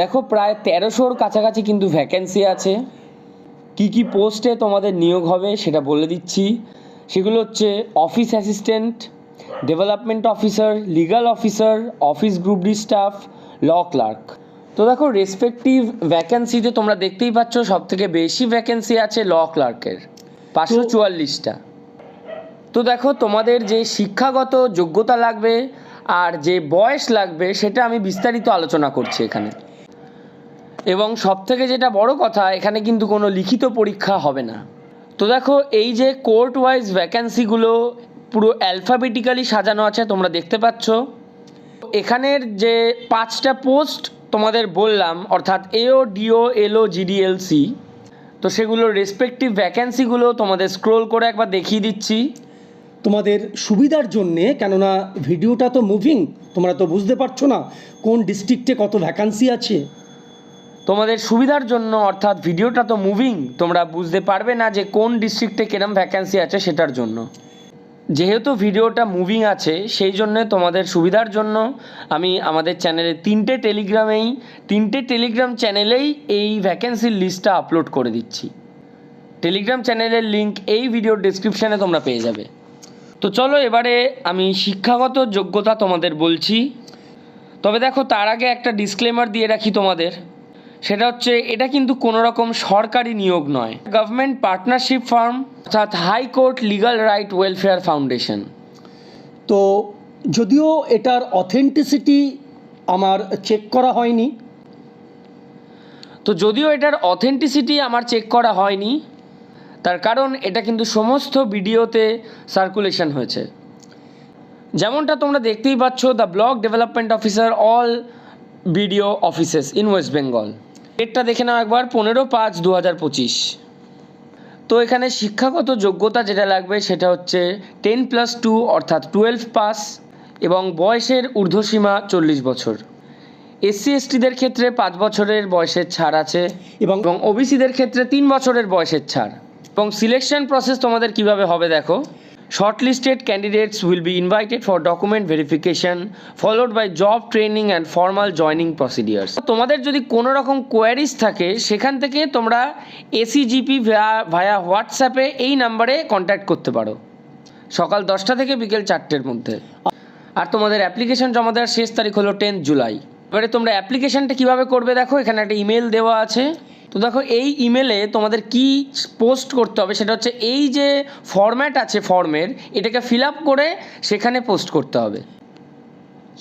দেখো প্রায় তেরোশোর কাছাকাছি কিন্তু ভ্যাকেন্সি আছে। কি কি পোস্টে তোমাদের নিয়োগ হবে সেটা বলে দিচ্ছি। সেগুলো হচ্ছে office assistant development officer legal officer office group D staff law clerk তো দেখো রেসপেক্টিভ ভ্যাকেন্সিতে তোমরা দেখতেই পাচ্ছ সব থেকে বেশি ভ্যাকেন্সি আছে ল ক্লার্কের পাঁচশো চুয়াল্লিশটা। তো দেখো তোমাদের যে শিক্ষাগত যোগ্যতা লাগবে আর যে বয়স লাগবে সেটা আমি বিস্তারিত আলোচনা করছি এখানে। এবং সব থেকে যেটা বড় কথা, এখানে কিন্তু কোনো লিখিত পরীক্ষা হবে না। তো দেখো, এই যে কোর্ট ওয়াইজ ভ্যাকেন্সিগুলো পুরো অ্যালফাবেটিক্যালি সাজানো আছে, তোমরা দেখতে পাচ্ছ। এখানের যে পাঁচটা পোস্ট তোমাদের বললাম, অর্থাৎ এও ডিও এলও জিডিএলসি তো সেগুলোর রেসপেক্টিভ ভ্যাকেন্সিগুলো তোমাদের স্ক্রোল করে একবার দেখিয়ে দিচ্ছি। তোমাদের সুবিধার জন্যে, কেননা ভিডিওটা তো মুভিং তোমরা তো বুঝতে পারছ না কোন ডিস্ট্রিক্টে কত ভ্যাকান্সি আছে। তোমাদের সুবিধার জন্য, অর্থাৎ ভিডিওটা তো মুভিং তোমরা বুঝতে পারবে না যে কোন ডিস্ট্রিক্টে কিরম ভ্যাকেন্সি আছে সেটার জন্য। যেহেতু ভিডিওটা মুভিং আছে, সেই জন্য তোমাদের সুবিধার জন্য আমি আমাদের চ্যানেলে তিনটে টেলিগ্রামেই তিনটে টেলিগ্রাম চ্যানেলেই এই ভ্যাকেন্সির লিস্টটা আপলোড করে দিচ্ছি। টেলিগ্রাম চ্যানেলের লিংক এই ভিডিওর ডিসক্রিপশানে তোমরা পেয়ে যাবে। তো চলো এবারে আমি শিক্ষাগত যোগ্যতা তোমাদের বলছি। তবে দেখো, তার আগে একটা ডিসক্লেমার দিয়ে রাখি তোমাদের। সেটা হচ্ছে এটা কিন্তু কোনো রকম সরকারি নিয়োগ নয়। গভর্নমেন্ট পার্টনারশিপ ফার্ম অর্থাৎ high court legal right welfare foundation তো যদিও এটার অথেন্টিসিটি আমার চেক করা হয়নি। তো যদিও এটার অথেন্টিসিটি আমার চেক করা হয়নি তার কারণ এটা কিন্তু সমস্ত ভিডিওতে সার্কুলেশন হয়েছে। যেমনটা তোমরা দেখতেই পাচ্ছ the block development officer all BDO offices in West Bengal ডেটটা দেখে নাও একবার পনেরো পাঁচ দু হাজার পঁচিশ। তো এখানে শিক্ষাগত যোগ্যতা যেটা লাগবে সেটা হচ্ছে টেন প্লাস টু অর্থাৎ টুয়েলভ পাস এবং বয়সের ঊর্ধ্বসীমা চল্লিশ বছর। এসসি এসটিদের ক্ষেত্রে পাঁচ বছরের বয়সের ছাড় আছে এবং এবং ওবিসিদের ক্ষেত্রে তিন বছরের বয়সের ছাড়। এবং সিলেকশন প্রসেস তোমাদের কীভাবে হবে দেখো। Listed candidates will be invited for document verification followed by job training and formal joining procedures তোমাদের যদি কোনো রকম কোয়ারিজ থাকে, সেখান থেকে তোমরা এসিজিপি ভায়া হোয়াটসঅ্যাপে এই নাম্বারে কন্ট্যাক্ট করতে পারো। সকাল দশটা থেকে বিকেল চারটের মধ্যে। আর তোমাদের অ্যাপ্লিকেশন জমা দেওয়ার শেষ তারিখ হলো টেন্থ জুলাই এবারে তোমরা অ্যাপ্লিকেশনটা কীভাবে করবে দেখো, এখানে একটা ইমেল দেওয়া আছে। তো দেখো, এই ইমেলে তোমাদের কি পোস্ট করতে হবে সেটা হচ্ছে, এই যে ফর্ম্যাট আছে ফর্মের এটাকে ফিল আপ করে সেখানে পোস্ট করতে হবে।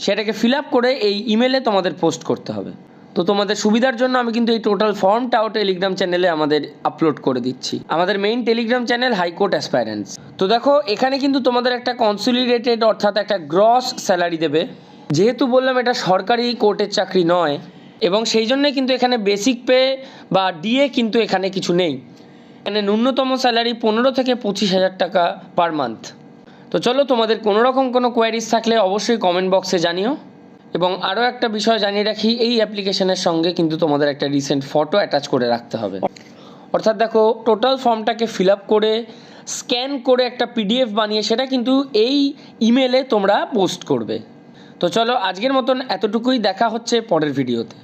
সেটাকে ফিল আপ করে এই ইমেলে তোমাদের পোস্ট করতে হবে। তো তোমাদের সুবিধার জন্য আমি কিন্তু এই টোটাল ফর্মটাও টেলিগ্রাম চ্যানেলে আমাদের আপলোড করে দিচ্ছি। আমাদের main Telegram channel high court aspirants তো দেখো, এখানে কিন্তু তোমাদের একটা কনসুলিডেটেড অর্থাৎ একটা গ্রস স্যালারি দেবে। যেহেতু বললাম এটা সরকারি কোর্টের চাকরি নয় এবং সেই জন্যে কিন্তু এখানে বেসিক পে বা ডিএ কিন্তু এখানে কিছু নেই। এখানে ন্যূনতম স্যালারি পনেরো থেকে পঁচিশ হাজার টাকা পার মান্থ তো চলো তোমাদের কোনো রকম কোনো কোয়ারিজ থাকলে অবশ্যই কমেন্ট বক্সে জানিও। এবং আরও একটা বিষয় জানিয়ে রাখি, এই অ্যাপ্লিকেশনের সঙ্গে কিন্তু তোমাদের একটা রিসেন্ট ফটো অ্যাটাচ করে রাখতে হবে। অর্থাৎ দেখো টোটাল ফর্মটাকে ফিল আপ করে স্ক্যান করে একটা পিডিএফ বানিয়ে সেটা কিন্তু এই ইমেলে তোমরা পোস্ট করবে। তো চলো, আজকের মতন এতটুকুই, দেখা হচ্ছে পরের ভিডিওতে